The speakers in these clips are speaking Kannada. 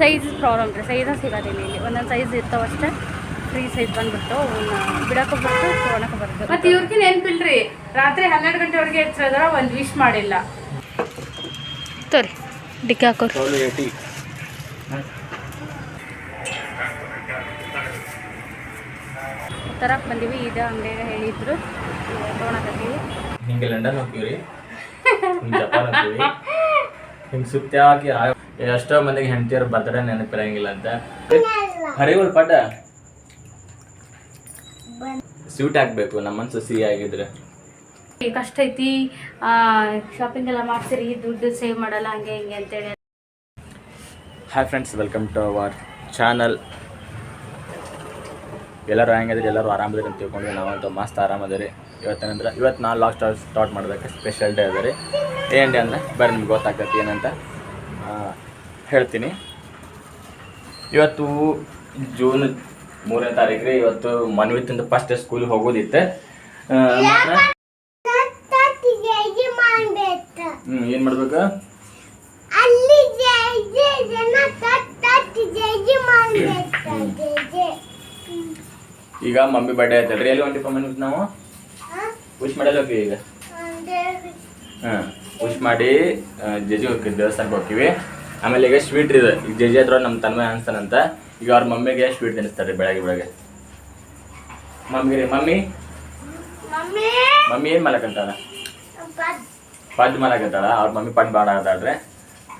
ಸೈಜ್ ಪ್ರಾಬ್ಲಮ್ ರೀ ಸೈಜ ಸಿಗೋದಿಲ್ಲ ಇಲ್ಲಿ. ಒಂದೊಂದು ಸೈಜ್ ಇರ್ತಾವಷ್ಟೇ ಫ್ರೀ ಸೈಜ್ ಬಂದ್ಬಿಟ್ಟು ಅವನ್ನ ಬಿಡಕ್ಕೆ ಬರ್ತು ತೊಗೊಳಕ್ಕೆ ಬರುತ್ತೆ ಮತ್ತೆ ಇವ್ರಿಗೆ ನೆನ್ಪಿಲ್ರಿ? ರಾತ್ರಿ ಹನ್ನೆರಡು ಗಂಟೆವರೆಗೆ ಎಚ್ಚರದ್ರ ಒಂದು ವಿಶ್ ಮಾಡಿಲ್ಲ. ತೋರಿ ಡಿಕ್ಕಿ ಹಾಕೋರಿ. ತರಕ್ಕೆ ಬಂದೀವಿ ಇದು ಅಂಗಡಿಯಾಗ ಹೇಳಿದ್ರು. ತೊಗೊಳಕತ್ತೀವಿ ಹಿಂಗೆ ಲಂಡನ್ ಹೋಗ್ತೀವಿ ಹಿಂಗೆ ಜಪಾನ್ ಹೋಗ್ತೀವಿ ಹಿಂಗೆ ಸುತ್ತಾಕಿ ಆ- ಎಷ್ಟೋ ಮಂದಿಗೆ ಹೆಂಡತಿಯವ್ರ ಬರ್ತಾರೆ ನೆನಪಿರಂಗಿಲ್ಲ ಅಂತ ಹರಿಗಳು ಪಟ. ಸ್ವೀಟ್ ಹಾಕ್ಬೇಕು ನಮ್ಮ ಸಸಿ ಸಿಹಿ ಆಗಿದ್ರೆ. ಕಷ್ಟ ಐತಿ. ಶಾಪಿಂಗ್ ಎಲ್ಲ ಮಾಡ್ತೀರಿ ದುಡ್ಡು ಸೇವ್ ಮಾಡಲ್ಲ ಹಂಗೆ ಹಿಂಗೆ ಅಂತೇಳಿ. Hi friends welcome to our channel ಎಲ್ಲರೂ ಹೆಂಗಿದ್ರಿ? ಎಲ್ಲರೂ ಆರಾಮದಿರಿ ಅಂತ ತಿಳ್ಕೊಂಡ್ವಿ. ನಾವಂತೂ ಮಸ್ತ್ ಆರಾಮದಿರಿ. ಇವತ್ತೇನಂದ್ರೆ ಇವತ್ತು ನಾನು ಲಾಸ್ಟ್ ಸ್ಟಾರ್ಟ್ ಮಾಡಬೇಕು. ಸ್ಪೆಷಲ್ ಡೇ ಅದ ರೀ. ಏನು ಡೇ ಅಂದರೆ ಬರೀ ನಿಮ್ಗೆ ಗೊತ್ತಾಗ್ತೈತಿ ಏನಂತ. ಹೇಳ್ತೀನಿ. ಇವತ್ತು ಜೂನ್ ಮೂರನೇ ತಾರೀಕು ರೀ ಇವತ್ತು ಮನ್ವಿತಿಂದ ಫಸ್ಟ್ ಸ್ಕೂಲಿಗೆ ಹೋಗೋದಿತ್ತೆ. ಏನ್ ಏನು ಮಾಡ್ಬೇಕು? ಈಗ ಮಮ್ಮಿ ಬರ್ಡೇ ಆಯ್ತಲ್ರಿ, ಎಲ್ಲಿ ಹೊಂಟಿಪ್ಪ ಮನ್ವಿತ್ ನಾವು? ವಿಶ್ ಮಾಡಲ್ಲ ಹೋಗ್ತೀವಿ ಈಗ? ಹಾಂ ವಿಶ್ ಮಾಡಿ ಜಜಿ ಹೋಗ್ತೀವಿ, ದೇವಸ್ಥಾನಕ್ಕೆ ಹೋಗ್ತೀವಿ. ಆಮೇಲೆ ಈಗ ಸ್ವೀಟ್ ಇದೆ. ಈಗ ಜೆಜಿ ಹತ್ರ ನಮ್ಮ ತನ್ಮಯ ಅನ್ಸ್ತಾನಂತ ಈಗ ಅವ್ರ ಮಮ್ಮಿಗೆ ಸ್ವೀಟ್ ತಿನ್ನಿಸ್ತಾರೆ ಬೆಳಗ್ಗೆ ಬೆಳಗ್ಗೆ. ಮಮ್ಮಿಗೆ ರೀ ಮಮ್ಮಿ? ಮಮ್ಮಿ? ಏನು ಮಾಡಕಂತಾಳ ಪಡ್ ಮಾಡಕಂತಾಳ ಅವ್ರ ಮಮ್ಮಿ ಪಡ್ ಬಾಡ ಆಡ್ತಾಳ್ರೆ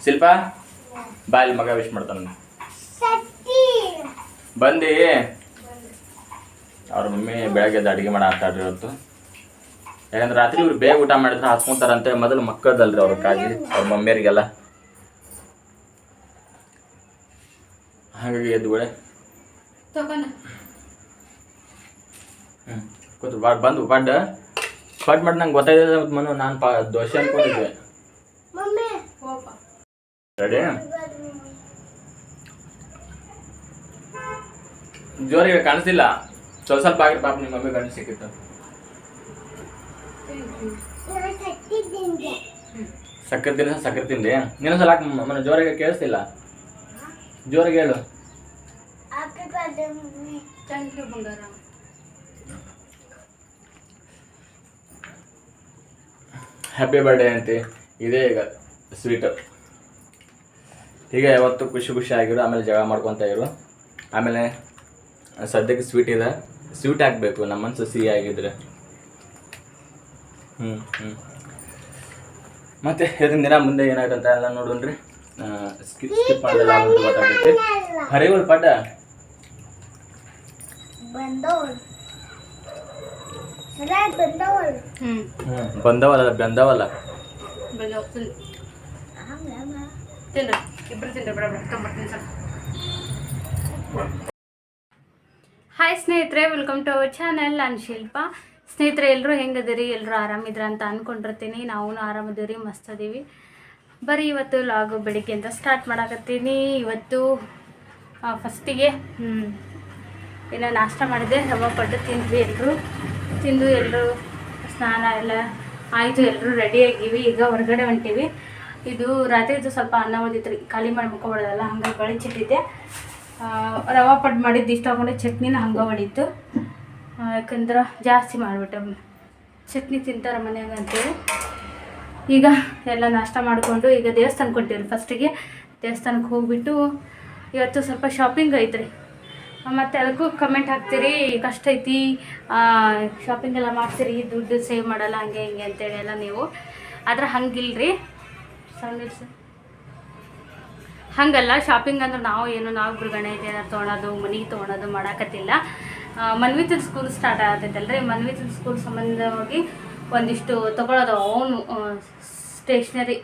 ಶಿಲ್ಪ ಬಾ ಇಲ್ಲಿ ಮಗ ವಿಶ್ ಮಾಡ್ತಾನ ಬಂದಿ? ಅವ್ರ ಮಮ್ಮಿ ಬೆಳಗ್ಗೆ ಎದ್ದು ಅಡುಗೆ ಮಾಡ ಆಡ್ತಾಳ್ರಿ ಇವತ್ತು. ಯಾಕಂದ್ರೆ ರಾತ್ರಿ ಇವ್ರು ಬೇಗ ಊಟ ಮಾಡಿದ್ರೆ ಹಾಸ್ಕೊಂತಾರಂತೆ. ಮೊದಲು ಮಕ್ಕಳದಲ್ರಿ ಅವ್ರ ಕಾಜಿ ಅವ್ರ ಮಮ್ಮಿಯರಿಗೆಲ್ಲ. ಹಾಗಾಗಿ ಎದ್ದು ಬಿಡೆ ತಗೊಂಡ ಹ್ಞೂ ಕೂತು ಬಾಡ್ ಬಂದು ಬಡ್ ಪಡ್ ಮಾಡಿ ನಂಗೆ ಗೊತ್ತಾಯ್ತದೆ ಮತ್ತು ಮನು ನಾನು ಪಾ ದೋಸೆ ಅನ್ಕೊಂಡಿದ್ದೆ ರೆಡಿ ಜೋರಿಗೆ ಕಾಣಿಸ್ತಿಲ್ಲ ಸ್ವಲ್ಪ ಸ್ವಲ್ಪ ಆಗಿರಿ ಪಾಪ ನಿಮ್ಮ ಮಮ್ಮಿ ಗಂಟು ಸಿಕ್ಕಿತ್ತು ಸಕ್ಕರೆ ತಿನ್ನ ಸಕ್ಕರೆ ತಿಂದೆ ನೀನು ಸಲ ಮಮ್ಮನ ಜೋರಿಗೆ ಕೇಳಿಸ್ತಿಲ್ಲ ಜೋರಿಗೆ ಹೇಳು ಥ್ಯಾಂಕ್ ಯು ಬಂಗಾರ ಹ್ಯಾಪಿ ಬರ್ಡೇ ಅಂತೆ ಇದೇ ಈಗ ಸ್ವೀಟು ಹೀಗೆ ಯಾವತ್ತು ಖುಷಿ ಖುಷಿ ಆಗಿರು, ಆಮೇಲೆ ಜಗಳ ಮಾಡ್ಕೊತ ಇರು. ಆಮೇಲೆ ಸದ್ಯಕ್ಕೆ ಸ್ವೀಟ್ ಇದೆ. ಸ್ವೀಟ್ ಹಾಕಬೇಕು ನಮ್ಮ ಮನಸ್ಸು ಸಿಹಿ ಆಗಿದ್ರೆ. ಹ್ಞೂ ಹ್ಞೂ ಮತ್ತು ದಿನ ಮುಂದೆ ಏನಾಗುತ್ತೆ ಎಲ್ಲ ನೋಡೋಣ್ರಿ ಸ್ಕಿಪ್ ಸ್ಕಿಪ್ ಹರಿವಲ್ ಪಡ್ಡ ಬಂದವಲ್ಲ ಬಂದವಲ್ಲ. ಬಂದು ಹೋಗ್ತೀನಿ. ತಿನ್ರಿ ಇಬ್ರು ತಿನ್ರಿ ಬೇಡ ಬೇಡ ತೊಂಬರ್ತೀನಿ ಸರ್ ಹಾಯ್ ಸ್ನೇಹಿತರೆ ವೆಲ್ಕಮ್ ಟು ಅವರ್ ಚಾನಲ್ ನಾನು ಶಿಲ್ಪ. ಸ್ನೇಹಿತರೆ ಎಲ್ಲರೂ ಹೆಂಗದಿರಿ ಎಲ್ಲರೂ ಆರಾಮಿದ್ರ ಅಂತ ಅನ್ಕೊಂಡಿರ್ತೀನಿ. ನಾವು ಆರಾಮದೀವಿ ಮಸ್ತ್ ಅದೀವಿ ಬರೀ ಇವತ್ತು ಲಾಗು ಬೆಳಿಗ್ಗೆ ಅಂತ ಸ್ಟಾರ್ಟ್ ಮಾಡಾಕತ್ತೀನಿ. ಇವತ್ತು ಫಸ್ಟಿಗೆ ಏನೋ ನಾಷ್ಟ ಮಾಡಿದೆ, ರವೆ ಪಡ್ಡು ತಿಂದ್ವಿ ಎಲ್ಲರೂ ತಿಂದು ಎಲ್ಲರೂ ಸ್ನಾನ ಎಲ್ಲ ಆಯಿತು ಎಲ್ಲರೂ ರೆಡಿ ಆಗೀವಿ. ಈಗ ಹೊರಗಡೆ ಹೊಂಟೀವಿ. ಇದು ರಾತ್ರಿದು ಸ್ವಲ್ಪ ಅನ್ನ ಬಂದಿತ್ತು ರೀ ಖಾಲಿ ಮಾಡಿ ಮುಕ್ಕೊಬಿಡೋದಲ್ಲ ಹಂಗೆ ಬಳಿಚಿಟ್ಟಿದ್ದೆ ರವೆ ಪಡ್ಡು ಮಾಡಿದ್ದು ಇಷ್ಟ ಹಾಕೊಂಡೆ ಚಟ್ನಿನ ಹಂಗೆ ಹೊಡಿತು ಯಾಕಂದ್ರೆ ಜಾಸ್ತಿ ಮಾಡಿಬಿಟ್ಟೆ. ಚಟ್ನಿ ತಿಂತಾರೆ ಮನೆಯಾಗ ಅಂತೇಳಿ. ಈಗ ಎಲ್ಲ ನಾಷ್ಟ ಮಾಡಿಕೊಂಡು, ಈಗ ದೇವಸ್ಥಾನಕ್ಕೆ ಹೊಂಟೀವಿ ಫಸ್ಟಿಗೆ ದೇವಸ್ಥಾನಕ್ಕೆ ಹೋಗ್ಬಿಟ್ಟು ಇವತ್ತು ಸ್ವಲ್ಪ ಶಾಪಿಂಗ್ ಐತ್ರಿ. ಮತ್ತು ಅದಕ್ಕೂ ಕಮೆಂಟ್ ಹಾಕ್ತೀರಿ ಕಷ್ಟ ಐತಿ ಶಾಪಿಂಗ್ ಎಲ್ಲ ಮಾಡ್ತೀರಿ ದುಡ್ಡು ಸೇವ್ ಮಾಡಲ್ಲ ಹಂಗೆ ಹಿಂಗೆ ಅಂತೇಳಿ ಎಲ್ಲ ನೀವು. ಆದ್ರೆ ಹಂಗಿಲ್ರಿ. ರೀ ಹಂಗಲ್ಲ ಶಾಪಿಂಗ್ ಅಂದ್ರೆ ನಾವು ಏನು ನಾವು ಗೃಗಣೆ ಏನಾರು ತೊಗೊಳೋದು ಮನೆಗೆ ತೊಗೊಳೋದು ಮಾಡಾಕತ್ತಿಲ್ಲ. ಮನ್ವಿತದ ಸ್ಕೂಲ್ ಸ್ಟಾರ್ಟ್ ಆಗತ್ತೈತಲ್ರಿ. ಮನ್ವಿತದ ಸ್ಕೂಲ್ ಸಂಬಂಧವಾಗಿ ಒಂದಿಷ್ಟು ತೊಗೊಳೋದು. ಅವನು ಸ್ಟೇಷ್ನರಿ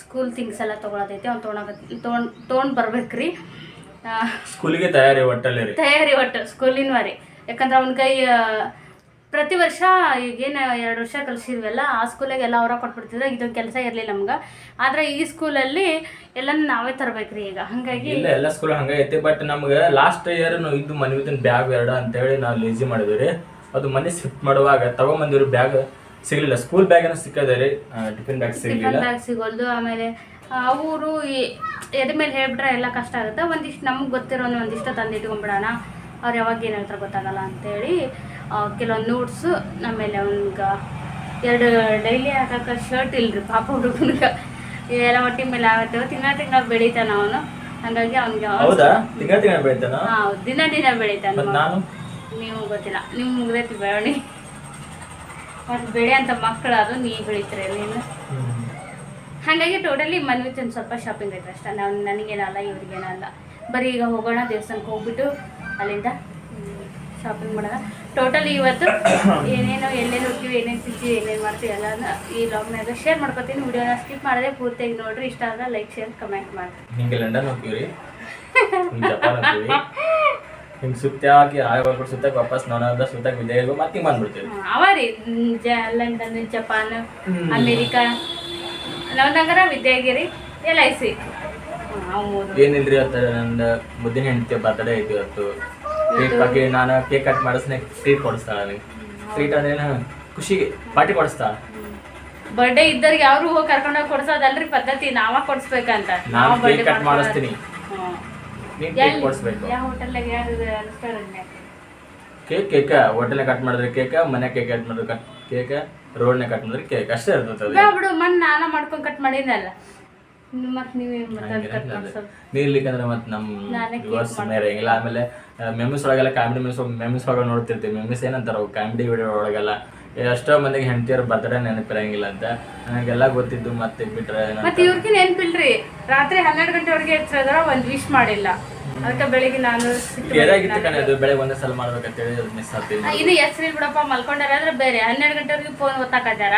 ಸ್ಕೂಲ್ ಥಿಂಗ್ಸ್ ಎಲ್ಲ ತೊಗೊಳೋದೈತೆ ಅವ್ನು ತೊಗೊಳಕತ್ತಿ ತೊಗೊಂಡು ತೊಗೊಂಡು ಬರ್ಬೇಕು ಆ, ಸ್ಕೂಲಿಗೆ ತಯಾರಿ ಒಟ್ಟಲ್ಲಿ ರೀ? ತಯಾರಿ ಒಟ್ಟು ಸ್ಕೂಲಿನವರಿ ಯಾಕಂದ್ರೆ ಅವನ ಕೈ ಪ್ರತಿ ವರ್ಷ ಈಗೇನು ಎರಡು ವರ್ಷ ಕಲಿಸಿದ್ವಲ್ಲ ಆ ಸ್ಕೂಲಾಗೆ ಎಲ್ಲ ಅವರ ಕೊಟ್ಬಿಡ್ತಿದ್ರು ಇದೊಂದು ಕೆಲಸ ಇರಲಿಲ್ಲ ನಮ್ಗೆ. ಆದ್ರೆ ಈ ಸ್ಕೂಲಲ್ಲಿ ಎಲ್ಲನೂ ನಾವೇ ತರಬೇಕ್ರಿ ಈಗ. ಹಾಗಾಗಿ ಇಲ್ಲ ಎಲ್ಲ ಸ್ಕೂಲ್ ಹಂಗೈತಿ ಬಟ್ ನಮ್ಗೆ ಲಾಸ್ಟ್ ಇಯರ್ ನಾವು ಇದ್ದು ಬಿದ್ದ ಬ್ಯಾಗ್ ಎರಡು ಅಂತೇಳಿ ನಾವು ಲೇಜಿ ಮಾಡಿದ್ವಿ ರೀ. ಅದು ಮನೆ ಶಿಫ್ಟ್ ಮಾಡುವಾಗ ತಗೊಂಬಂದಿರೋ ಬ್ಯಾಗ್ ಸಿಗಲಿಲ್ಲ. ಸ್ಕೂಲ್ ಬ್ಯಾಗ್ ಏನೋ ಸಿಕ್ಕದೆ ರೀ ಟಿಫಿನ್ ಬ್ಯಾಗ್ ಸಿಗಲಿಲ್ಲ. ಸಿಗೋಲ್ದು ಆಮೇಲೆ ಅವರು ಎದ ಮೇಲೆ ಹೇಳ್ಬಿಟ್ರೆ ಎಲ್ಲ ಕಷ್ಟ ಆಗುತ್ತೆ. ಒಂದಿಷ್ಟು ನಮಗೆ ಗೊತ್ತಿರೋ ಒಂದಿಷ್ಟು ತಂದಿಟ್ಕೊಂಡ್ಬಿಡೋಣ ಅವ್ರು ಯಾವಾಗ ಏನು ಹೇಳ್ತಾರೆ ಗೊತ್ತಾಗಲ್ಲ ಅಂತೇಳಿ ಕೆಲವೊಂದು ನೋಟ್ಸು ಆಮೇಲೆ ಅವ್ನಿಗೆ ಎರಡು ಡೈಲಿ ಹಾಕಕ್ಕೆ ಶರ್ಟ್ ಇಲ್ಲರಿ ಪಾಪ ಹುಡುಗನಿಗೆ. ಎಲ್ಲ ಹೊಟ್ಟಿ ಮೇಲೆ ಆಗುತ್ತೆ. ತಿಂಗಳ ತಿಂಗಳ ಬೆಳಿತಾನ ಅವನು. ಹಾಗಾಗಿ ಅವ್ನಿಗೆ ಹಾಂ ದಿನ ದಿನ ಬೆಳಿತಾನೆ ನೀವು ಗೊತ್ತಿಲ್ಲ. ನಿಮ್ಮ ಮುಗ್ದೈತಿ ಬೆಳವಣಿ ಮತ್ತು ಬೆಳೆ ಅಂತ ಮಕ್ಕಳು ಅದು ನೀವು ಬೆಳಿತೀರ ನೀನು ಹಾಗಾಗಿ ಟೋಟಲಿ ಮನ್ವಿತ್ ಒಂದು ಸ್ವಲ್ಪ ಶಾಪಿಂಗ್ ಐತೆ ಅಷ್ಟೇ. ನಾವು ನನಗೇನಲ್ಲ ಇವ್ರಿಗೇನಲ್ಲ. ಬರೀ ಈಗ ಹೋಗೋಣ ದೇವಸ್ಥಾನಕ್ಕೆ ಹೋಗ್ಬಿಟ್ಟು ಅಲ್ಲಿಂದ ಶಾಪಿಂಗ್ ಮಾಡೋಣ. ಟೋಟಲಿ ಇವತ್ತು ಏನೇನು ಎಲ್ಲೇನು ಹೋಗ್ತೀವಿ ಏನೇನು ತಿಂತೀವಿ ಏನೇನು ಮಾಡ್ತೀವಿ ಎಲ್ಲ ಈ ಲಾಗ್ನಾಗ ಶೇರ್ ಮಾಡ್ಕೊತೀನಿ. ವಿಡಿಯೋನ ಸ್ಕಿಪ್ ಮಾಡಿದ್ರೆ ಪೂರ್ತಿಯಾಗಿ ನೋಡ್ರಿ. ಇಷ್ಟ ಆದ್ರೆ ಲೈಕ್ ಶೇರ್ ಕಮೆಂಟ್ ಮಾಡಿ ಹಿಂಗೆ ಲಂಡನ್ ಹೋಗ್ತೀವಿ ಹಿಂಗೆ ವಾಪಸ್ ಮತ್ತೆ ಹಿಂಗೆ ಬಂದ್ಬಿಡ್ತೀವಿ ಅವ ರೀ London Japan America Navanagar Vidyagiri L I C. ಏನಿಲ್ರಿ ಇವತ್ತು ನನ್ನ ಮುದ್ದಿನ ಹೆಂಡತಿ ಬರ್ತಡೇ ಐತಿ ಇವತ್ತು. ಕೇಕ್ ಬಗ್ಗೆ ನಾನು ಕೇಕ್ ಕಟ್ ಮಾಡಿಸ್ನೆ ಟ್ರೀಟ್ ಕೊಡಿಸ್ತಾಳ ನನಗೆ ಟ್ರೀಟ್ ಅದೇನು ಖುಷಿಗೆ ಪಾರ್ಟಿ ಕೊಡಿಸ್ತಾಳ. ಬರ್ಡೇ ಇದ್ದವ್ರಿಗೆ ಯಾರು ಹೋಗಿ ಕರ್ಕೊಂಡೋಗಿ ಕೊಡ್ಸೋದಲ್ರಿ ಪದ್ಧತಿ ನಾವ ಕೊಡ್ಸ್ಬೇಕಂತ. ನಾವು ಬರ್ಡೇ ಕಟ್ ಮಾಡಿಸ್ತೀನಿ. ನೀನು ಕೇಕ್? ಕೊಡಿಸ್ಬೇಕು. ಯಾವ ಹೋಟೆಲ್ನಾಗ ಯಾರು ರೆಸ್ಟೋರೆಂಟ್ನಾಗ ಕೇಕ್ ಕೇಕ ಹೋಟೆಲ್ ಕಟ್ ಮಾಡಿದ್ರೆ ಕೇಕ ಮನೆ ಕೇಕ್ ಕಟ್ ಮಾಡಿದ್ರೆ ಕಟ್ ಕೇಕ ರೋಡ್ನ ಕಟ್ ಮಾಡಿದ್ರೆ ಕೇಕ್ ಅಷ್ಟೇ ಇರ್ತದೆ ಬಿಡು ಮನ್ ನಾನ ಮಾಡ್ಕೊಂಡ್ ಕಟ್ ಮಾಡಿನಲ್ಲ ಮತ್ ನೀವೇ ಮತ್ತೆ ಕಟ್ ಮಾಡ್ಸೋದು? ನೀರ್ಲಿಕ್ಕಂದ್ರೆ ನಾನೇ cake ವ್ಯೂವರ್ಸ್ ಮೇಲೆ ಇಲ್ಲ ಆಮೇಲೆ ಮೆಮ್ಸ್ ಒಳಗೆಲ್ಲ ಕಾಮಿಡಿ ಮೆಮ್ಸ್ ಮೆಮ್ಸ್ ಒಳಗೆ ನೋಡ್ತಿರ್ತೀವಿ. ಮೆಮ್ಸ್ ಏನಂತಾರ ಕಾಮಿಡಿ ವಿಡಿಯೋ ಒಳಗೆಲ್ಲ. ಎಷ್ಟೋ ಮಂದಿಗೆ ಹೆಂಡತಿಯವ್ರ ಬರ್ತಡೇ ನೆನಪಿರಂಗಿಲ್ಲ ಅಂತ. ನನಗೆಲ್ಲ ಗೊತ್ತಿದ್ದು ಮತ್ತೆ ಬಿಟ್ರೆ ಮತ್ತೆ ಇವ್ರಿಗೆ ನೆನಪಿಲ್ರಿ. ರಾತ್ರಿ ಹನ್ನೆರಡು ಗಂಟೆವರೆಗೆ ಎಚ್ಚರದ ಒಂದ್ ವಿಶ್ ಮಾಡಿಲ್ಲ. ಅದಕ್ಕೆ ಬೆಳಿಗ್ಗೆ ನಾನು ಕೆರೆಯಾಗಿತ್ತು ಕಣೆ ಅದು? ಬೆಳಗ್ಗೆ ಒಂದೇ ಸಲ ಮಾಡ್ಬೇಕಂತೇಳಿ ಅದು ಮಿಸ್ ಆಗ್ತಿಲ್ಲ. ಇದು ಹೆಸ್ರಿ ಬಿಡಪ್ಪ ಮಲ್ಕೊಂಡಾರ ಅಂದ್ರೆ ಬೇರೆ. ಹನ್ನೆರಡು ಗಂಟೆವರೆಗೆ ಫೋನ್ ಒತ್ತಾಕತ್ತಾರ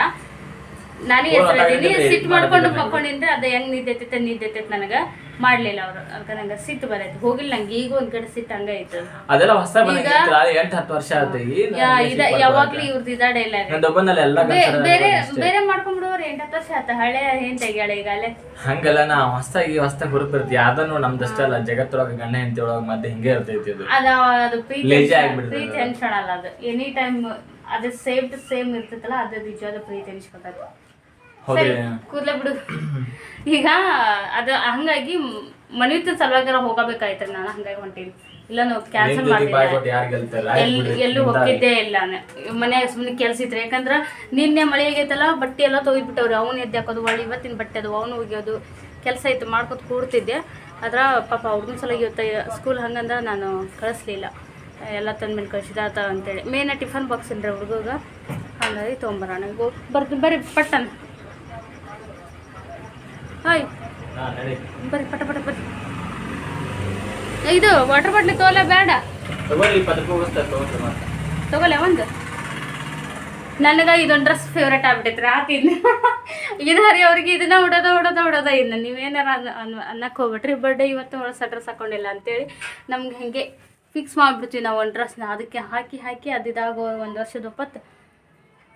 ನನಗೆ ಹೆಸರಿದ್ದೀನಿ ಸಿಟ್ಟು ಮಾಡ್ಕೊಂಡು ಮಕ್ಕೊಂಡಿದ್ರೆ ಅದು ಹೆಂಗ್ ನಿದ್ದೈತೆ ನಿದ್ದೈತೆ ನನಗ. ಮಾಡ್ಲಿಲ್ಲ ಅವ್ರು. ಅದಕ್ಕೆ ನಂಗೆ ಸಿಟ್ಟು ಬರೈತೆ. ಹೋಗಿಲ್ಲ ನಂಗೆ. ಈಗ ಒಂದ್ ಕಡೆ ಸಿಟ್ಟು ಹಂಗ ಐತೆ. ಅದೆಲ್ಲ ಹೊಸ ಎಂಟು ಹತ್ತು ವರ್ಷ ಆಯ್ತು ಯಾವಾಗ್ಲೂ ಇವ್ರದ್ದು ಇದ ಡೈಲಾಗ್ ಬೇರೆ. ಬೇರೆ ಮಾಡ್ಕೊಂಡ್ಬಿಡೋರು ಎಂಟು ಹತ್ತು ವರ್ಷ ಆತ. ಹಳೆ ಏನ್ ತೆಗಿಯಾಳ ಈಗ ಅಲ್ಲೇ. ಹಂಗಲ್ಲ ನಾ ಹೊಸ ಹೊಸ್ದಾಗಿ ಹುರುಪಿರ್ತಿ ಅದನ್ನು ನಮ್ದಷ್ಟೇ ಅಲ್ಲ. ಜಗತ್ತೊಳಗೆ ಗಂಡ ಹೆಂಡತಿ ಒಳಗ ಮತ್ತೆ ಹಿಂಗೇ ಇರ್ತೈತಿ ಅದು ಅದ ಅದು ಪ್ರೀತಿ ಅನ್ಸೋಣಲ್ಲ ಅದು. ಎನಿ ಟೈಮ್ ಅದು ಸೇಮ್ ಟು ಸೇಮ್ ಇರ್ತೈತಲ್ಲ ಅದು ನಿಜವಾದ ಪ್ರೀತಿ ಅನ್ಸ್ಕೊತೈತೆ. ಕೂದ್ಲೆ ಬಿಡು. ಈಗ ಅದು ಹಂಗಾಗಿ ಮನಿತ ಸಲುವಾಗಿ ಹೋಗಬೇಕಾಯ್ತು ನಾನು ಹಂಗಾಗಿ ಹೊಂಟೀನಿ. ಇಲ್ಲ ನಾವು ಕ್ಯಾನ್ಸಲ್ ಮಾಡಿದ್ದೆ ಎಲ್ಲೂ ಹೋಗಿದ್ದೇ ಇಲ್ಲ ಮನ್ಯಾಗ ಸುಮ್ಮನೆ ಕೆಲ್ಸ ಇದ್ರೆ ಯಾಕಂದ್ರೆ ನಿನ್ನೆ ಮಳೆ ಆಗೈತಲ್ಲ ಬಟ್ಟೆ ಎಲ್ಲ ತೊಗಿದ್ಬಿಟ್ಟವ್ರಿ. ಅವ್ನು ಎದ್ದು ಹಾಕೋದು ಒಳ್ಳೆ ಇವತ್ತಿನ ಬಟ್ಟೆ ಅದು ಅವನು ಒಗೆಯೋದು ಕೆಲಸ ಇತ್ತು ಮಾಡ್ಕೊತ ಕೂಡ್ತಿದ್ದೆ. ಅದ್ರ ಪಾಪ ಅವ್ರಿಗೂ ಸಲ ಇವತ್ತು ಸ್ಕೂಲ್ ಹಂಗಂದ್ರೆ ನಾನು ಕಳಿಸ್ಲಿಲ್ಲ. ಎಲ್ಲ ತಂದ್ಮೇಲೆ ಕಳಿಸಿದ ಆತ ಅಂತೇಳಿ ಮೇನ ಟಿಫನ್ ಬಾಕ್ಸ್ ಅಂದ್ರೆ ಹುಡುಗ ಹಂಗಾಗಿ ತೊಗೊಂಬರೋಣ. ಬರ್ದು ಬರ್ತೀನಿ ಬರ್ರಿ ಪಟ್ಟನ ಹಾಯ್. ಬರ್ರಿ ಪಟ ಪಟ ಬರ್ರಿ. ಇದು ವಾಟರ್ ಬಾಟ್ಲಿ ತೋಲ ಬೇಡ ತಗೊಳ್ಳೆ ಒಂದು. ನನಗೆ ಇದೊಂದು ಡ್ರೆಸ್ ಫೇವ್ರೇಟ್ ಆಗ್ಬಿಟ್ಟೈತೆ ರಾತ್ರಿ ಇದು ಹರಿ ಅವ್ರಿಗೆ ಇದನ್ನ ಉಡೋದ ಉಡೋದ ಉಡೋದ ಇನ್ನು. ನೀವೇನಾರ ಅನ್ ಅನ್ನ- ಅನ್ನಕ್ಕೆ ಹೋಗ್ಬಿಟ್ರಿ ಬರ್ಡೇ ಇವತ್ತು ಹೊಸ ಡ್ರೆಸ್ ಹಾಕೊಂಡಿಲ್ಲ ಅಂತೇಳಿ ನಮ್ಗೆ ಹಿಂಗೆ ಫಿಕ್ಸ್ ಮಾಡಿಬಿಡ್ತೀವಿ ನಾವು ಒಂದು ಡ್ರೆಸ್ನ ಅದಕ್ಕೆ ಹಾಕಿ ಹಾಕಿ ಅದಿದಾಗೋ ಇದಾಗೋ ಒಂದು ವರ್ಷದ ಒಪ್ಪತ್ತು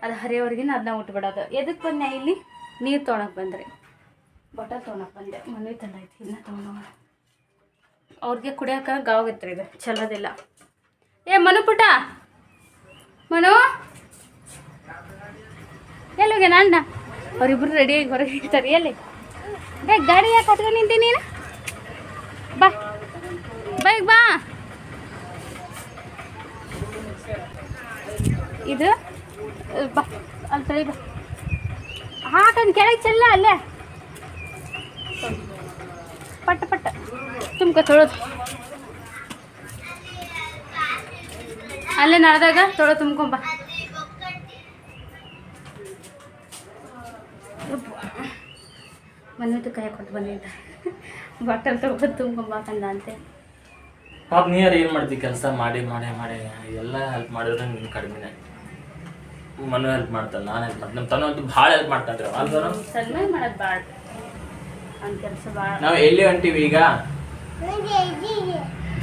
ಅದು ಹರಿಯವ್ರಿಗಿನ ಅದನ್ನ ಉಟ್ಬಿಡೋದು. ಎದಕ್ಕೆ ಬಂದೆ ಇಲ್ಲಿ? ನೀರು ತೊಳಕ್ಕೆ ಬಂದ್ರಿ. ಬಾಟಲ್ ತೊಗೊಂಡಪ್ಪ ಬಂದೆ ಮನೆ ತಂದೈತಿ ಇನ್ನ ತೊಗೊಂಡು ಅವ್ರಿಗೆ ಕುಡಿಯೋಕೆ ಗಾವಾಗತ್ರಿ ಇದೆ. ಚಲೋದಿಲ್ಲ. ಏ, ಮನು ಪುಟ ಮನು. ಎಲ್ಲೋಗೆ ಅಣ್ಣ? ಅವರಿಬ್ರು ರೆಡಿಯಾಗಿ ಹೊರಗೆ ಇರ್ತಾರೆ. ಎಲ್ಲಿ? ಬೇ ಗಾಡಿ ಯಾಕೆ ಹತ್ಕೊಂಡು ನಿಂತೀನಿ ನೀನು? ಬಾ. ಬೈಕ್ ಬಾ. ಇದು, ಬಾ. ಅಲ್ಲಿ ಬಾ. ಹಾಕಂದು ಕೆಳಗೆ ಚೆಲ್ಲ ಅಲ್ಲೇ. ಪಟ್ಟ ಪಟ್ಟ. ತುಮ್ಕ ತೊಳೋದು. ಅಲ್ಲೇ ನಡೆದಾಗ ತೊಳೆ ತುಂಬ್ಕೊಂಬ ಬಂದಿತ್ತು ಕೈ ಕೊಟ್ಟು ಬಂದಿದ್ದ ಬಾಟಲ್ ತೊಗೊಂಡು ತುಂಬ್ಕೊಂಬಾಕಂದ ಅಂತೆ. ಪಾಪ ನೀರು ಏನು ಮಾಡ್ತಿ ಕೆಲಸ ಮಾಡಿ ಮಾಡಿ ಮಾಡಿ ಎಲ್ಲ ಹೆಲ್ಪ್ ಮಾಡಿದ್ರೆ ನಿಮ್ಗೆ ಕಡಿಮೆನೆ. ಮನು ಹೆಲ್ಪ್ ಮಾಡ್ತಾನೆ ನಾನು ಹೆಲ್ಪ್ ಮಾಡ್ತೀನಿ ನಮ್ಮ ತನ ಅಂತೂ ಭಾಳ ಹೆಲ್ಪ್ ಅಲ್ದನು ಸನ್ಮಾನ ಮಾಡೋದು ಭಾಳ ಕೆಲಸ ಭಾಳ ನಾವು ಎಲ್ಲಿ ಅಂತೀವಿ ಈಗ?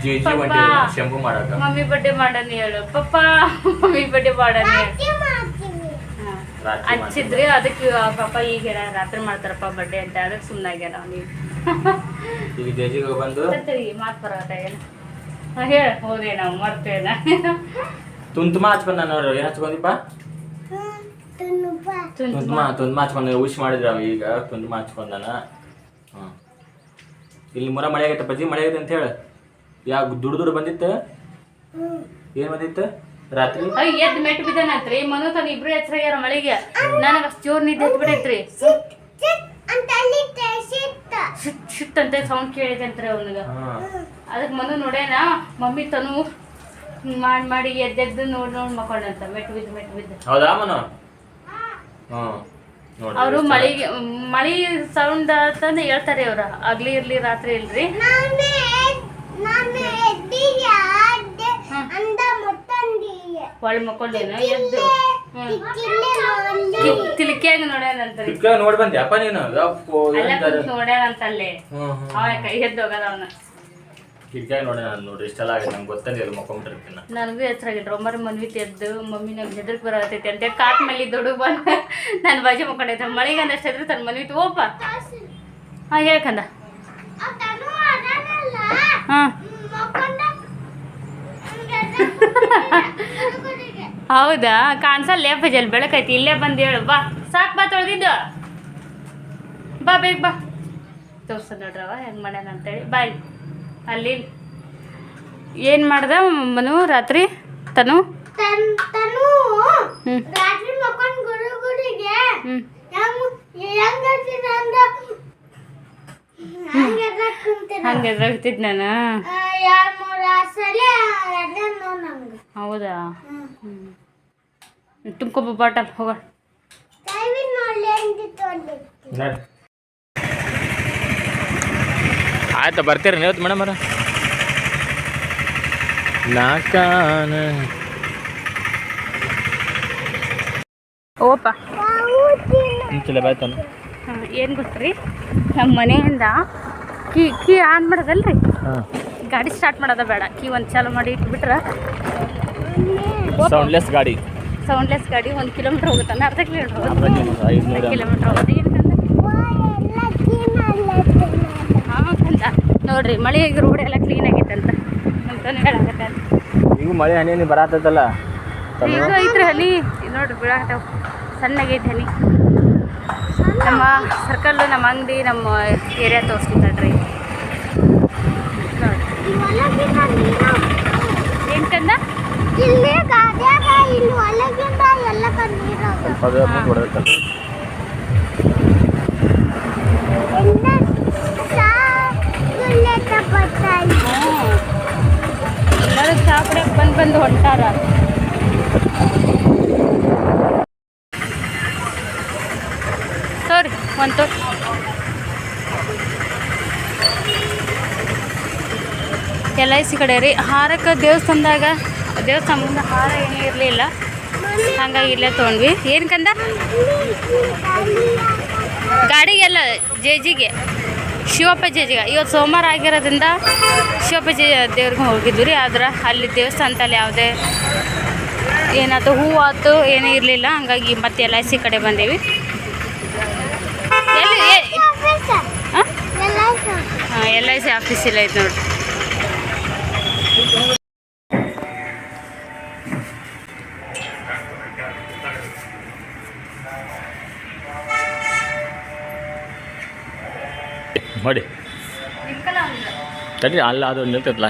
ಜಿ ಜಿ ಹೊಂಟೀವಿ ಶಂಭು ಮಾಡಕ ಮಮ್ಮಿ ಬಡ್ಡೆ ಮಾಡನಿ ಹೇಳು. ಪಪ್ಪ ಮಮ್ಮಿ ಬಡ್ಡೆ ಮಾಡನಿ ಹಚ್ಚಿದ್ರಿ ಅದಕ್ಕೆ ಪಾಪ ಈಗ ಹೇಳ ರಾತ್ರಿ ಮಾಡ್ತಾರಪ್ಪ ಬಡ್ಡೆ ಅಂತ ಅದಕ್ಕೆ ಸುಮ್ಮನಾಗ್ಯಾರ ನೀವು ಈಗ ಜೇಜಿಗೆ ಬಂದು? ಮಾತು ಬರೋದ ಏನು? ಹೇಳ ಹೋದೆ ನಾವು ಮರ್ತೇನ. ತುಂತುಮ ಹಚ್ಕೊಂಡ್ ನೋಡ್ರಿ ಏನು ಹಚ್ಕೊಂಡಿಪ್ಪ ತುಂತುಮ ತುಂತುಮ ಹಚ್ಕೊಂಡ ವಿಶ್ ಮಾಡಿದ್ರ ಅವ ಈಗ ತುಂತುಮ ಹಚ್ಕೊಂಡಾನ ಇಲ್ಲಿ ಮುರ ಮಳೆ ಆಗೈತೆ ಪಜಿ ಮಳೆ ಆಗೈತೆ ಅಂತ ಹೇಳ. ಯಾವ ದುಡ್ಡು ದುಡ್ಡು ಬಂದಿತ್ತು? ಏನು ಬಂದಿತ್ತು? ರಾತ್ರಿ? ಅಯ್ಯ ಎದ್ದು ಮೆಟ್ಟು ಬಿದ್ದಾನಂತ್ರಿ. ಮನು ತನ್ನ ಇಬ್ರು ಹೆಸರಾಗ್ಯಾರ ಮಳೆಗೆ. ನನಗೆ ಅಷ್ಟು ಜೋರ್ ನಿದ್ದೆ ಎದ್ದು ಬಿಡೈತ್ರಿ ಶಿಟ್ ಶಿಟ್ ಅಂತ ಸೌಂಡ್ ಕೇಳಿದಂತ್ರಿ ಅವನಿಗೆ. ಅದಕ್ಕೆ ಮನು ನೋಡ್ಯಾನ ಮಮ್ಮಿ ತನು ಮಾಡಿ ಮಾಡಿ ಎದ್ದೆದ್ದು ನೋಡಿ ನೋಡಿ ಮಕ್ಕೊಂಡಂತ. ಮೆಟ್ಟು ಬಿದ್ದು ಮೆಟ್ಟು ಬಿದ್ದು. ಹೌದಾ ಮನು? ಹ್ಞೂ ಅವರು ಮಳಿಗೆ ಮಳಿ ಸೌಂಡ್ ಅಂತಾನೆ ಹೇಳ್ತಾರೆ ಅವ್ರ ಅಗ್ಲಿ ಇರ್ಲಿ ರಾತ್ರಿ ಇಲ್ರಿ. ಒಳ ಮಕ್ಕೊಂಡೇನ ಎದ್ದು. ತಿಲಿಕ್ಯಾಗ ನೋಡ್ಯಾನಂತ್ರಿ ನೀನು? ಯಪ್ಪೋ, ಅಲ್ಲ ಎಂತಾರೆ? ಕುಂತ್ ನೋಡ್ಯಾನಂತಲ್ಲೇ ಹ್ಞೂ ಹ್ಞೂ ಅವ ಕೈ ಎದ್ದು ಹೋಗದ ಅವನ. ಕಿಟಕಿಯಾಗ ನೋಡಿ ನಾನು ನೋಡ್ರಿ ಇಷ್ಟೆಲ್ಲ ಆಗಿದೆ, ನಂಗೆ ಗೊತ್ತಂದಿಲ್ಲ ಮಕ್ಕೊಂಬಿಟ್ಟಿರ್ತೀನಿ ನಾನು ನನಗೂ ಹೆಸರಾಗಿದ್ರು ಒಮ್ಮರ ಮನ್ವಿ ತೆದ್ದು ಮಮ್ಮಿ ನಂಗೆ ಹೆದರ್ಕ್ ಬರತೈತಿ ಅಂತ, ಕಾಟ್ ಮೇಲೆ ದೊಡ್ಡ ಬಂದ ನನ್ನ ಬಾಜು ಮಕ್ಕೊಂಡೈತೆ ಮಳೆಗೆ ಅಂದಷ್ಟು ಹೆದ್ರು ತನ್ನ ಮನ್ವಿ ಓಪ ಹಾಂ ಹೇಳ್ಕಂದ ಹಾಂ. ಹೌದಾ? ಕಾಣಿಸಲ್ಲ ಫಜಲ್ ಬೆಳಕೈತಿ ಇಲ್ಲೇ ಬಂದು ಹೇಳು, ಬಾ. ಸಾಕು ಬಾ ತೊಳೆದಿದ್ದು. ಬಾ, ಬೇಗ ಬಾ. ತೋರ್ಸ ನೋಡ್ರವ ಹೆಂಗೆ ಮಾಡ್ಯಾನ ಅಂತೇಳಿ. ಬಾಯ್. ಅಲ್ಲಿ ಏನು ಮಾಡ್ದ ಮನು ರಾತ್ರಿ? ತನು? ತನು ರಾತ್ರಿ ಮಕ್ಕೊಂಡ್ ಗುರು ಗುರಿಗೆ ಹಂಗೆ ನಾನು? ಹೌದಾ? ಹ್ಞೂ ತುಂಬ್ಕೊಬ ಬಾಟಲ್ ಹೋಗ ದಯವಿಟ್ಟು ನೋಡಿ ಹೆಂಗಿತ್ತು ಅಲ್ಲಿ ನೋಡಿ ಆಯ್ತು ಬರ್ತೀರಿ ನೀವು ಮೇಡಮ್ ಅವ್ರ. ನಾಕಾನ ಓಪ. ಏನು ಗೊತ್ತ್ರಿ? ನಮ್ಮ ಮನೆಯಿಂದ ಕೀ ಕೀ ಆನ್ ಮಾಡೋದಲ್ರಿ? ಹಾಂ. ಗಾಡಿ ಸ್ಟಾರ್ಟ್ ಮಾಡೋದ ಬೇಡ. ಕೀ ಒಂದು ಚಾಲು ಮಾಡಿ ಇಟ್ಬಿಟ್ರೆ. ಸೌಂಡ್ಲೆಸ್ ಗಾಡಿ. ಸೌಂಡ್ಲೆಸ್ ಗಾಡಿ ಒಂದು ಕಿಲೋಮೀಟ್ರ್ ಹೋಗುತ್ತಾನೆ ಅರ್ಧ ಕಿಲೋಮೀಟ್ರ್ ಹೋಗುತ್ತೆ ಕಿಲೋಮೀಟ್ರ್ ಹೋಗುತ್ತೆ ನೋಡ್ರಿ ಮಳೆ ರೋಡ್ ಎಲ್ಲ ಕ್ಲೀನ್ ಆಗೈತೆ ಅಂತ ಹೇಳಾಗತ್ತೆ ಈಗ ಮಳೆ ಹನಿ ಹನಿ ಬರತ್ತಲ್ಲ ಈಗ ಐತ್ರಿ ಹನಿ. ನೋಡ್ರಿ ಬೀಳಾಕತ್ತಾವ ಸಣ್ಣಗೈತೆ ಹನಿ. ನಮ್ಮ ಸರ್ಕಲ್ಲು ನಮ್ಮ ಅಂಗಡಿ ನಮ್ಮ ಏರಿಯಾ ತೋರಿಸ್ತಿದ್ದಾಳ್ರಿ ನೋಡಿ ಏನು ಕಡೆ ಬಂದು ಬಂದು ಹೊಂಟಾರ. ಸರಿ, ಒಂದು ಎಲ್ ಐ ಸಿ ಕಡೆ ರೀ. ಹಾರಕ್ಕೆ ದೇವಸ್ಥಾನದಾಗ ದೇವಸ್ಥಾನ ಮುಂದೆ ಹಾರ ಏನೂ ಇರಲಿಲ್ಲ. ಹಂಗಾಗಿ ಇಲ್ಲೇ ತೊಗೊಂಡ್ವಿ. ಏನು ಕಂದ? ಗಾಡಿಗೆಲ್ಲ ಜೆಜಿಗೆ ಜೇಜಿಗೆ ಇವತ್ತು ಸೋಮವಾರ ಆಗಿರೋದ್ರಿಂದ ಶಿವಪ್ಪ ಜೇ ದೇವ್ರಿಗೆ ಹೋಗಿದ್ವಿ ರೀ ಆದ್ರೆ ಅಲ್ಲಿ ದೇವಸ್ಥಾನದಲ್ಲಿ ಯಾವುದೇ ಏನಾಯ್ತು ಹೂವು ಆಯ್ತು ಏನೂ ಇರಲಿಲ್ಲ. ಹಂಗಾಗಿ ಮತ್ತೆ ಎಲ್ ಐ ಸಿ ಕಡೆ ಬಂದೇವಿ. ಎಲ್ಲಿ ಹಾಂ ಹಾಂ ಎಲ್ ಐ ಸಿ ಆಫೀಸ್ ಇಲ್ಲ ಐತೆ ನೋಡ್ರಿ. ತಡಿ ಅಲ್ಲ ಅದು ನಿಲ್ತೈತಲ್ಲ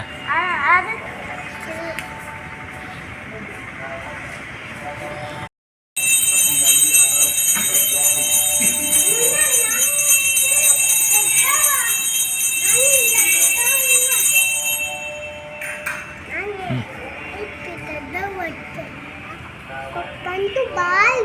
ಕಂಟು ಬಾಲ್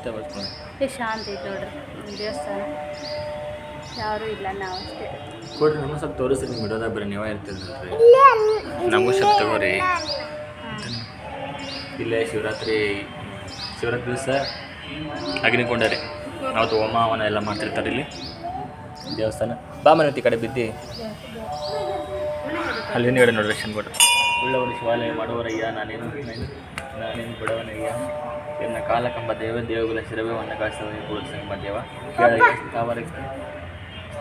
ಮತ್ತೆ ಬರ್ತೀನಿ ಎಷ್ಟು ಶಾಂತಿ ಐತೆ ನೋಡ್ರಿ ದೇವಸ್ಥಾನ. ಯಾರೂ ಇಲ್ಲ ನಾವು ಅಷ್ಟೇ. ಕೊಡ್ರಿ ನಮ್ಗೆ ಸ್ವಲ್ಪ ತೋರಿಸ್ರಿ ನಿಮ್ಮ ವಿಡಿಯೋದಾಗ ಬರೀ ನೀವೇ ಇರ್ತೀರಿ ನಮಗೂ ಸ್ವಲ್ಪ ತಗೋರಿ. ಇಲ್ಲೇ ಶಿವರಾತ್ರಿ ಶಿವರಾತ್ರಿ ದಿವಸ ಅಗ್ನಿಕೊಂಡರೆ. ಅವತ್ತು ಹೋಮ ಹವನ ಎಲ್ಲ ಮಾಡ್ತಿರ್ತಾರೆ ಇಲ್ಲಿ. ದೇವಸ್ಥಾನ. ಬಾ ಮನೆ ಈ ಕಡೆ ಬಿದ್ದಿ. ಅಲ್ಲಿ ಹಿಂದ್ಗಡೆ ನೋಡ್ರಿ ಶನ್ ಕೊಟ್ಟರು ಉಳ್ಳವರು ಶಿವಾಲಯ ಮಾಡುವರಯ್ಯ ನಾನೇನು ನಾನೇನು ಬಡವನಯ್ಯ? ಎನ್ನ ಕಾಲಕಂಬ ದೇವ ದೇವಗುಲ ಶಿರವೇ ಒನ್ನ ಕೂಡ ಸಂಗಮ ದೇವ. ಸ್ಥಾವರ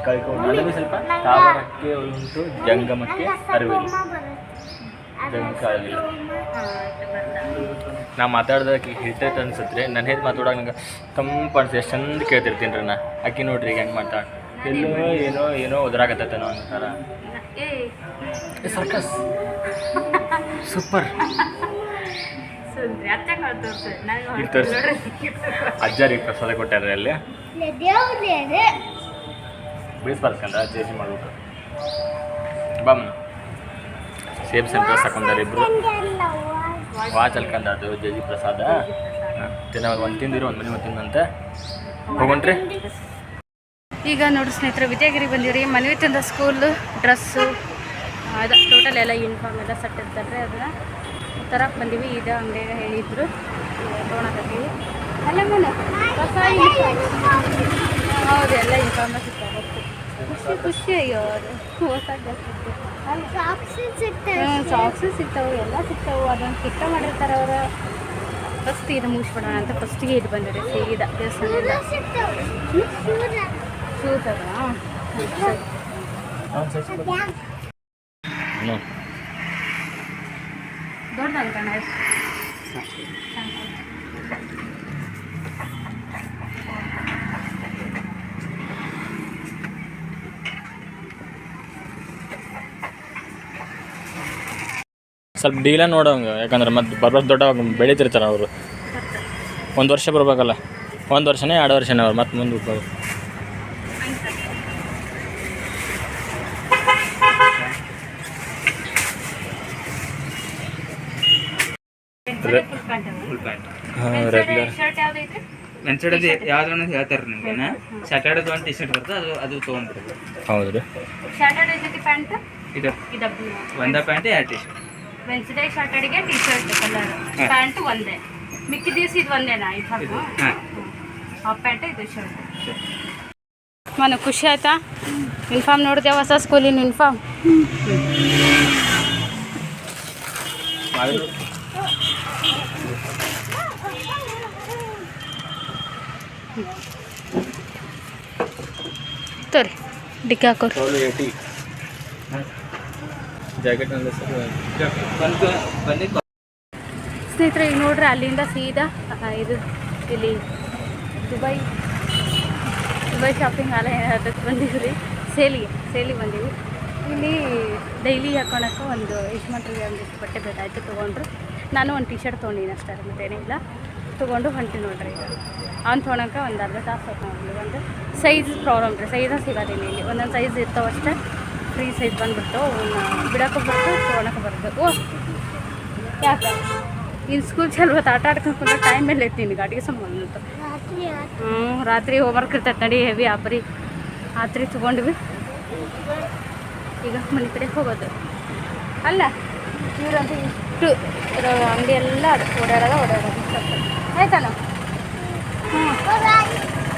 ಕಳ್ಕೊಂಡು ಸ್ವಲ್ಪ ತಾವರಕ್ಕೆ ಉಂಟು ಜಂಗಮಕ್ಕೆ ಅರಿವಿಲ್ಲ. ನಾ ಮಾತಾಡ್ದಕ್ಕೆ ಹಿಡ್ತೈತ ಅನ್ಸತ್ರಿ ನನ್ನ ಹೇಗೆ ಮಾತಾಡೋಕೆ ನಂಗೆ ತಂಪು ಅನ್ಸಿ ಎಷ್ಟು ಚಂದ ಕೇಳ್ತಿರ್ತೀನಿ ರೀ ನಾ. ಅಕ್ಕಿ ನೋಡ್ರಿ ಈಗ ಹೆಂಗೆ ಮಾತಾಡ ಎಲ್ಲೋ ಏನೋ ಏನೋ ಉದ್ರಾಗತ್ತೇನೋ ಅಂತಾರ ಸರ್ಕಸ್ ಸೂಪರ್. ತೋರಿಸಿ. ಪ್ರಸಾದ ಕೊಟ್ಟಾರೆ ಅಲ್ಲಿ? ಬೀಳಿಸ್ಬಾರ್ಕಂದ ಜೇಸಿ ಮಾಡ್ಬಿಟ್ಟು ಬಮ್. ಸೇಮ್ ಸೆಂಟರ್ ತಕೊಂಡಾರ ಇಬ್ರು. ವಾಚ್ ಅಲ್ಕಂದ ಅದು ಜೇಜಿ ಪ್ರಸಾದ. ತಿನ್ನ ಒಂದು ತಿಂದಿರು ಒಂದು ಮನೆ ಒಂದು ತಿಂದಂತೆ. ಹೋಗೊಂಡ್ರಿ ಈಗ ನೋಡಿ ಸ್ನೇಹಿತರೆ ವಿದ್ಯಾಗಿರಿ ಬಂದಿರಿ. ಮನವಿ ತಂದ ಸ್ಕೂಲ್ ಡ್ರೆಸ್ಸು ಅದು. ಟೋಟಲ್ ಎಲ್ಲ ಯೂನಿಫಾರ್ಮ್ ಎಲ್ಲ ಸೆಟ್ ಇರ್ತಾರೆ ಅದನ್ನ ತರಕ್ಕೆ ಬಂದೀವಿ. ಇದು ಅಂಗಡಿಯಾಗ ಹೇಳಿದ್ರು. ತೊಗೊಳಕತ್ತೀವಿ ಅಲ್ಲ ಮನೆ ಹೊಸ ಹೌದು ಎಲ್ಲ ಯೂನಿಫಾರ್ಮ್ ಸಿಗ್ತಾರೆ ಖುಷಿ ಖುಷಿ ಅಯ್ಯೋ ಅದು ಹೊಸ ಸಾಕ್ಸ್ ಸಿಗ್ತವೆ ಎಲ್ಲ ಸಿಗ್ತಾವೆ. ಅದೊಂದು ಕಿಟ್ಟ ಮಾಡಿರ್ತಾರೆ ಅವರು. ಫಸ್ಟ್ ಇದು ಮುಗಿಸ್ಬಿಡೋಣ ಅಂತ ಫಸ್ಟಿಗೆ ಇದು ಬಂದಿದೆ ಸೀದಾ ದೇವಸ್ಥಾನದಿಂದ ಶೂಸ್ ಅದ ಕಣ. ಸ್ವಲ್ಪ ಡೀಲ ನೋಡೋಂಗ ಯಾಕಂದ್ರೆ ಮತ್ತೆ ಬರ್ಬೇಕು ದೊಡ್ಡ ಬೆಳೀತಿರ್ತಾರೆ ಅವರು. ಒಂದು ವರ್ಷ ಬರ್ಬೇಕಲ್ಲ. ಒಂದು ವರ್ಷನೇ ಎರಡು ವರ್ಷನೇ ಅವ್ರು ಮತ್ತೆ ಮುಂದೆ ಹೋಗ್ಬೋದು ಫುಲ್ ಪ್ಯಾಂಟ್ ಹಾಂ ರೆಗ್ಯುಲರ್ ಶರ್ಟ್ ಯಾವ್ದೈತೆ ಮೆನ್ಸಡದು ಯಾವ್ದು ಅನ್ನೋದು ಹೇಳ್ತಾರೆ ನಿಮ್ಗೆ ಸ್ಯಾಟರ್ಡೇದು ಒಂದು ಟಿ ಶರ್ಟ್ ಬರ್ತದೆ ಅದು ಅದು ತೊಗೊಂಡ್ಬಿಡ್ರಿ ಹೌದು ರೀ. ಸ್ಯಾಟರ್ಡೇ ಜೊತೆ ಪ್ಯಾಂಟ್ ಇದು ಒಂದ ಪ್ಯಾಂಟ್ ಎರಡು ಟಿ ಶರ್ಟ್ ವೆನ್ಸ್ಡೇ ಸ್ಯಾಟರ್ಡೆಗೆ ಟಿ ಶರ್ಟ್ ಕಲರ್ ಪ್ಯಾಂಟ್ ಒಂದೇ. ಮಿಕ್ಕಿ ದಿವಸ ಇದು ಒಂದೇನಾ ಇದು ಹಾಫ್ ಪ್ಯಾಂಟ್ ಇದು ಶರ್ಟ್ ಮನ ಖುಷಿ ಆಯ್ತಾ? ಯೂನಿಫಾರ್ಮ್ ನೋಡಿದೆ ಹೊಸ ಸ್ಕೂಲಿನ ಯೂನಿಫಾರ್ಮ್ ತೋರಿ ಡಿಕ್ಕಿ ಹಾಕೋರಿ. ಸ್ನೇಹಿತರೆ, ಈಗ ನೋಡ್ರಿ ಅಲ್ಲಿಂದ ಸೀದಾ ಇದು ಇಲ್ಲಿ ದುಬೈ ದುಬೈ ಶಾಪಿಂಗ್ ಅಲ್ಲ ಅದಕ್ಕೆ ಬಂದೀವಿ ಸೇಲಿಗೆ ಸೇಲಿಗೆ ಬಂದೀವಿ ಇಲ್ಲಿ ಡೈಲಿ ಹಾಕೋಣಕ್ಕೆ ಒಂದು ಯಜಮಾನ್ರಿಗೆ ಒಂದಿಷ್ಟು ಬಟ್ಟೆ ಬೇಕಾಯಿತು ತೊಗೊಂಡ್ರು. ನಾನು ಒಂದು ಟಿ ಶರ್ಟ್ ತೊಗೊಂಡಿನಿ ಅಷ್ಟೇ ಮತ್ತೇನಿಲ್ಲ ತೊಗೊಂಡು ಹೊಂಟಿ ನೋಡ್ರಿ ಈಗ. ಅವ್ನು ತೊಗೊಳಕ್ಕೆ ಒಂದು ಅರ್ಧ ತಾಸು ನೋಡ್ರಿ. ಒಂದು ಸೈಜ್ ಪ್ರಾಬ್ಲಮ್ ರೀ. ಸೈಜ ಸಿಗೋದಿಲ್ಲ ಇಲ್ಲಿ. ಒಂದೊಂದು ಸೈಜ್ ಇರ್ತಾವೆ ಫ್ರೀ ಸೈಜ್ ಬಂದುಬಿಡ್ತಾವೆ. ಅವನ್ನ ಬಿಡೋಕೆ ಬರ್ತು ತೊಗೊಳಕ್ಕೆ ಬರಬೇಕು ಯಾಕೆ? ಇನ್ನು ಸ್ಕೂಲ್ ಚಲೋ ಹೊತ್ತು ಆಟ ಆಡ್ಕೊಂಡು ಕುಂದ್ರೆ ಟೈಮ್ ಮೇಲೆ ಇರ್ತೀನಿ ಗಾಡಿಗೆ ಸಂಬಂಧ. ಹ್ಞೂ ರಾತ್ರಿ ಹೋಮ್ವರ್ಕ್ ಇರ್ತೈತೆ ನಡಿ. ಹೆವಿ ಆಪ್ರಿ. ರಾತ್ರಿ ತೊಗೊಂಡ್ವಿ. ಈಗ ಮನೆ ಕಡೆ ಹೋಗೋದು. ಅಲ್ಲ, ಇವ್ರಂತೂ ಇಷ್ಟು ಇರೋ ಅಂಗಡಿ ಎಲ್ಲ ಅದು. ಓಡಾಡೋದ, ಓಡಾಡೋದು. ಆಯ್ತಾನ ಹ್ಞೂ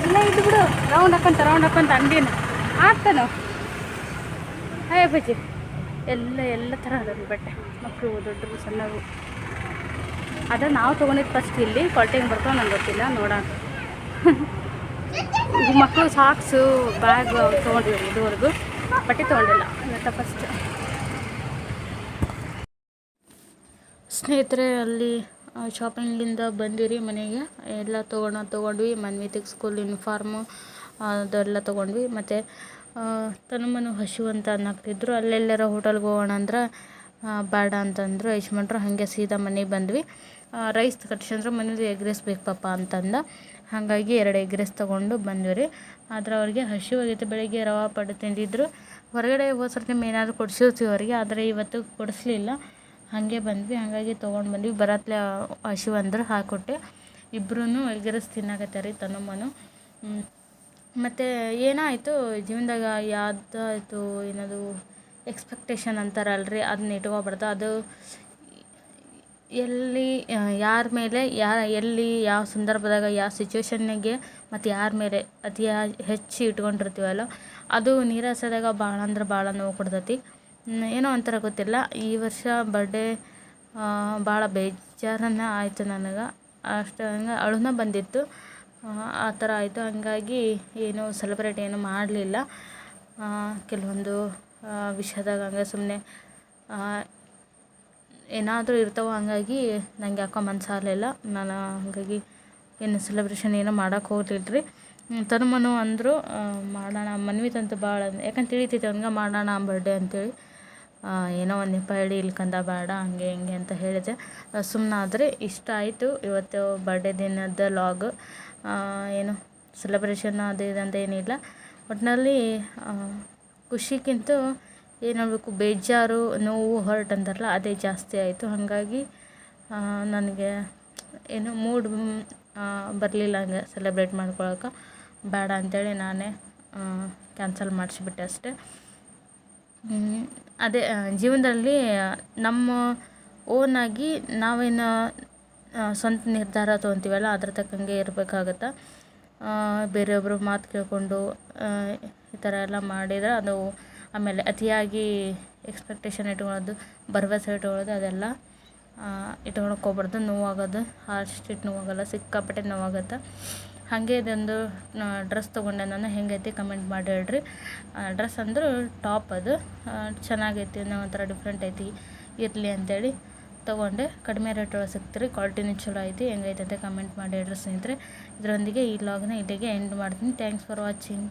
ಇಲ್ಲ ಇದು ಬಿಡು. ರೌಂಡ್ ಹಾಕೊಂತ ರೌಂಡ್ ಹಾಕೊಂತ ಅಂಗಡಿನ. ಆಗ್ತಾನೋ ಹಾಯ್ ಬಜ್ಜಿ ಎಲ್ಲ ಎಲ್ಲ ಥರ ಅದಾವೆ ಬಟ್ಟೆ. ಮಕ್ಕಳು ದೊಡ್ಡವು ಸಣ್ಣವು ಅದ ನಾವು ತೊಗೊಂಡಿದ್ದು ಫಸ್ಟ್ ಇಲ್ಲಿ. ಕ್ವಾಲಿಟಿ ಹೆಂಗೆ ಬರ್ತಾವೆ ನಂಗೆ ಗೊತ್ತಿಲ್ಲ. ನೋಡೋಣ. ಮಕ್ಕಳು ಸಾಕ್ಸು ಬ್ಯಾಗ್ ತೊಗೊಂಡಿವಿ ಇದುವರೆಗೂ. ಬಟ್ಟೆ ತೊಗೊಂಡಿಲ್ಲ. ಇವತ್ತ ಫಸ್ಟ್ ಸ್ನೇಹಿತರೆ, ಅಲ್ಲಿ ಶಾಪಿಂಗಿಂದ ಬಂದಿರಿ ಮನೆಗೆ, ಎಲ್ಲ ತೊಗೊಂಡು ತೊಗೊಂಡ್ವಿ ಮನ್ವಿತಿಗೆ ಸ್ಕೂಲ್ ಯೂನಿಫಾರ್ಮು ಅದೆಲ್ಲ ತೊಗೊಂಡ್ವಿ. ಮತ್ತು ತನುಮನು ಹಸಿವು ಅಂತ ಅನ್ನಕ್ತಿದ್ರು. ಅಲ್ಲೆಲ್ಲರ ಹೋಟೆಲ್ಗೆ ಹೋಗೋಣ ಅಂದ್ರೆ ಬೇಡ ಅಂತಂದ್ರು. ಯಜಮಾನ್ರು ಹಾಗೆ ಸೀದಾ ಮನೆಗೆ ಬಂದ್ವಿ. ರೈಸ್ ಕಟ್ಸಂದ್ರೆ ಮನೇಲಿ ಎಗ್ ರೈಸ್ ಬೇಕು ಪಾಪ ಅಂತಂದ. ಹಾಗಾಗಿ ಎರಡು ಎಗ್ ರೈಸ್ ತೊಗೊಂಡು ಬಂದ್ವಿ ರೀ ಆದ್ರೆ ಅವ್ರಿಗೆ ಹಸಿವಾಗೈತೆ ಬೆಳಿಗ್ಗೆ ರವಾ ಪಡ್ಡು ತಿಂದಿದ್ರು. ಹೊರಗಡೆ ಹೋದ ಸರ್ತಿ ಏನಾದರೂ ಕೊಡಿಸಿರ್ತೀವಿ ಅವರಿಗೆ, ಆದರೆ ಇವತ್ತು ಕೊಡಿಸ್ಲಿಲ್ಲ. ಹಾಗೆ ಬಂದ್ವಿ. ಹಾಗಾಗಿ ತೊಗೊಂಡು ಬಂದ್ವಿ. ಬರತ್ಲೆ ಹಸಿವು ಅಂದ್ರೆ ಹಾಕ್ಕೊಟ್ಟೆ ಇಬ್ಬರೂ ಎಗ್ ರೈಸ್ ತಿನ್ನಾಕತ್ತಾರೆ ತನ್ನಮ್ಮನು ಮತ್ತು ಏನಾಯಿತು? ಜೀವನದಾಗ ಯಾವ್ದಾಯಿತು? ಏನದು? ಎಕ್ಸ್ಪೆಕ್ಟೇಷನ್ ಅಂತಾರಲ್ರಿ? ಅದನ್ನ ಇಟ್ಕೊಬಾರ್ದು. ಅದು ಎಲ್ಲಿ, ಯಾರ ಮೇಲೆ ಯಾ ಎಲ್ಲಿ, ಯಾವ ಸಂದರ್ಭದಾಗ, ಯಾವ ಸಿಚುವೇಶನ್ನಿಗೆ ಮತ್ತು ಯಾರ ಮೇಲೆ ಅತಿ ಹೆಚ್ಚು ಇಟ್ಕೊಂಡಿರ್ತೀವಲ್ಲ, ಅದು ನೀರಸದಾಗ ಭಾಳ ಅಂದ್ರೆ ಭಾಳ ನೋವು ಕೊಡ್ತೈತಿ. ಏನೋ ಒಂಥರ ಗೊತ್ತಿಲ್ಲ. ಈ ವರ್ಷ ಬರ್ಡೇ ಭಾಳ ಬೇಜಾರನ್ನ ಆಯಿತು ನನಗೆ. ಅಷ್ಟು ಹಂಗೆ ಅಳುನ ಬಂದಿತ್ತು. ಆ ಥರ ಆಯಿತು. ಹಂಗಾಗಿ ಏನು ಸೆಲೆಬ್ರೇಟ್ ಏನು ಮಾಡಲಿಲ್ಲ. ಕೆಲವೊಂದು ವಿಷಯದಾಗ ಹಂಗೆ ಸುಮ್ಮನೆ ಏನಾದರೂ ಇರ್ತಾವೆ ಹಂಗಾಗಿ ನನಗೆ ಯಾಕೋ ಮನಸ್ಸಾಗಲಿಲ್ಲ ನಾನು ಹಾಗಾಗಿ ಏನು ಸೆಲೆಬ್ರೇಷನ್ ಏನೋ ಮಾಡೋಕೆ ಹೋಗ್ಲಿಲ್ಲ ರೀ ತನುಮನು ಅಂದರು ಮಾಡೋಣ, ಮನ್ವಿತಂತೂ ಭಾಳ ಯಾಕಂತ ತಿಳಿತೈತೆ ಅವ್ನಿಗೆ ಮಾಡೋಣ ಬರ್ಡೇ ಅಂತೇಳಿ. ಏನೋ ಒಂದು ನೆಪ ಹೇಳಿ ಇಲ್ಲಿ ಕಂದ ಬೇಡ, ಹಂಗೆ ಹಿಂಗೆ ಅಂತ ಹೇಳಿದೆ. ಸುಮ್ಮನಾದರೆ ಇಷ್ಟ ಆಯಿತು. ಇವತ್ತು ಬರ್ಡೇ ದಿನದ ಲಾಗ್ ಏನು ಸೆಲೆಬ್ರೇಷನ್ ಅದು ಅಂತ ಏನಿಲ್ಲ ಒಟ್ಟಿನಲ್ಲಿ ಖುಷಿಗಿಂತ ಏನು ಬೇಜಾರು, ನೋವು ಹರ್ಟ್ ಅಂತಾರಲ್ಲ ಅದೇ ಜಾಸ್ತಿ ಆಯಿತು. ಹಾಗಾಗಿ ನನಗೆ ಏನು ಮೂಡ್ ಬರಲಿಲ್ಲ ಹಂಗೆ ಸೆಲೆಬ್ರೇಟ್ ಮಾಡ್ಕೊಳಕ್ಕೆ ಬೇಡ ಅಂಥೇಳಿ ನಾನೇ ಕ್ಯಾನ್ಸಲ್ ಮಾಡಿಸ್ಬಿಟ್ಟೆ ಅಷ್ಟೇ. ಅದೇ ಜೀವನದಲ್ಲಿ ನಮ್ಮ ಓನಾಗಿ ನಾವೇನು ಸ್ವಂತ ನಿರ್ಧಾರ ತೊಗೊತೀವಲ್ಲ, ಅದ್ರ ತಕ್ಕಂಗೆ ಇರಬೇಕಾಗತ್ತೆ? ಬೇರೆಯೊಬ್ಬರು ಮಾತು ಕೇಳಿಕೊಂಡು ಈ ಥರ ಎಲ್ಲ ಮಾಡಿದರೆ ಅದು ಆಮೇಲೆ ಅತಿಯಾಗಿ ಎಕ್ಸ್ಪೆಕ್ಟೇಷನ್ ಇಟ್ಕೊಳ್ಳೋದು, ಭರವಸೆ ಇಟ್ಕೊಳ್ಳೋದು, ಅದೆಲ್ಲ ಇಟ್ಕೊಳಕ್ಕೆ ಹೋಗ್ಬಾರ್ದು. ನೋವಾಗೋದು ಅಷ್ಟು ನೋವಾಗಲ್ಲ, ಸಿಕ್ಕಾಪಟ್ಟೆ ನೋವಾಗುತ್ತೆ? ಹಾಗೆ ಇದೊಂದು ಡ್ರೆಸ್ ತೊಗೊಂಡೆ ನಾನು. ಹೆಂಗೈತಿ ಕಮೆಂಟ್ ಮಾಡಿ ಹೇಳ್ರಿ. ಡ್ರೆಸ್ ಅಂದ್ರೆ ಟಾಪ್ ಅದು. ಚೆನ್ನಾಗೈತಿ ನಾವು ಒಂಥರ ಡಿಫ್ರೆಂಟ್ ಐತಿ. ಇರಲಿ ಅಂತೇಳಿ ತೊಗೊಂಡೆ. ಕಡಿಮೆ ರೇಟ್ ಒಳಗೆ ಸಿಗ್ತೀರಿ ಕ್ವಾಲಿಟಿನೂ ಚಲೋ ಐತಿ. ಹೆಂಗೈತೆ ಅಂತ ಕಮೆಂಟ್ ಮಾಡಿ ಹೇಳ್ರಿ ಸ್ನೇಹಿತರೆ. ಇದರೊಂದಿಗೆ ಈ ಲಾಗ್ನ ಇಲ್ಲಿಗೆ ಎಂಡ್ ಮಾಡ್ತೀನಿ. Thanks for watching